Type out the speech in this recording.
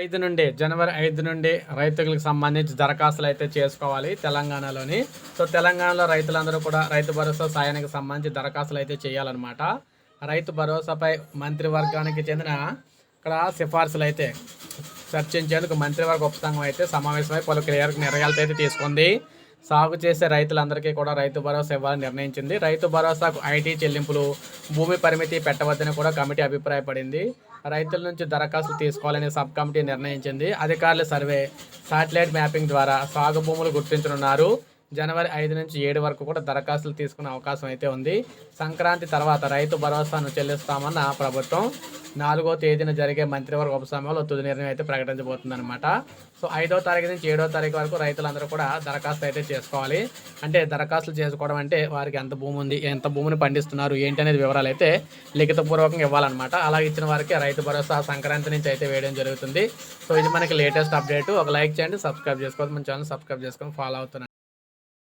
ఐదు నుండి జనవరి ఐదు నుండి రైతులకు సంబంధించి దరఖాస్తులు అయితే చేసుకోవాలి తెలంగాణలోని. సో తెలంగాణలో రైతులందరూ కూడా రైతు భరోసా సాయానికి సంబంధించి దరఖాస్తులు అయితే చేయాలన్నమాట. రైతు భరోసాపై మంత్రివర్గానికి చెందిన ఇక్కడ సిఫార్సులు అయితే చర్చించేందుకు మంత్రివర్గ ఉపసంఘం అయితే సమావేశమై పలు క్లియర్ నిర్ణయాలతో అయితే తీసుకుంది. సాగు చేసే రైతులందరికీ కూడా రైతు భరోసా ఇవ్వాలని నిర్ణయించింది. రైతు భరోసాకు ఐటీ చెల్లింపులు భూమి పరిమితి పెట్టవద్దని కూడా కమిటీ అభిప్రాయపడింది. రైతుల నుంచి దరఖాస్తులు తీసుకోవాలని సబ్ కమిటీ నిర్ణయించింది. అధికారుల సర్వే శాటిలైట్ మ్యాపింగ్ ద్వారా సాగు భూములు గుర్తించనున్నారు. జనవరి ఐదు నుంచి ఏడు వరకు కూడా దరఖాస్తులు తీసుకునే అవకాశం అయితే ఉంది. సంక్రాంతి తర్వాత రైతు భరోసాను చెల్లిస్తామన్న ప్రభుత్వం నాలుగో తేదీన జరిగే మంత్రివర్గ ఉపసంఘంలో తుది నిర్ణయం అయితే ప్రకటించబోతుందన్నమాట. సో ఐదో తారీఖు నుంచి ఏడో తారీఖు వరకు రైతులందరూ కూడా దరఖాస్తు అయితే చేసుకోవాలి. అంటే దరఖాస్తులు చేసుకోవడం అంటే వారికి ఎంత భూమి ఉంది ఎంత భూమిని పండిస్తున్నారు ఏంటి అనేది వివరాలు అయితే లిఖితపూర్వకంగా ఇవ్వాలన్నమాట. అలా ఇచ్చిన వారికి రైతు భరోసా సంక్రాంతి నుంచి అయితే వేయడం జరుగుతుంది. సో ఇది మనకి లేటెస్ట్ అప్డేట్. ఒక లైక్ చేయండి సబ్స్క్రైబ్ చేసుకోవద్దు. మన ఛానల్ సబ్స్క్రైబ్ చేసుకొని ఫాలో అవుతున్నాను.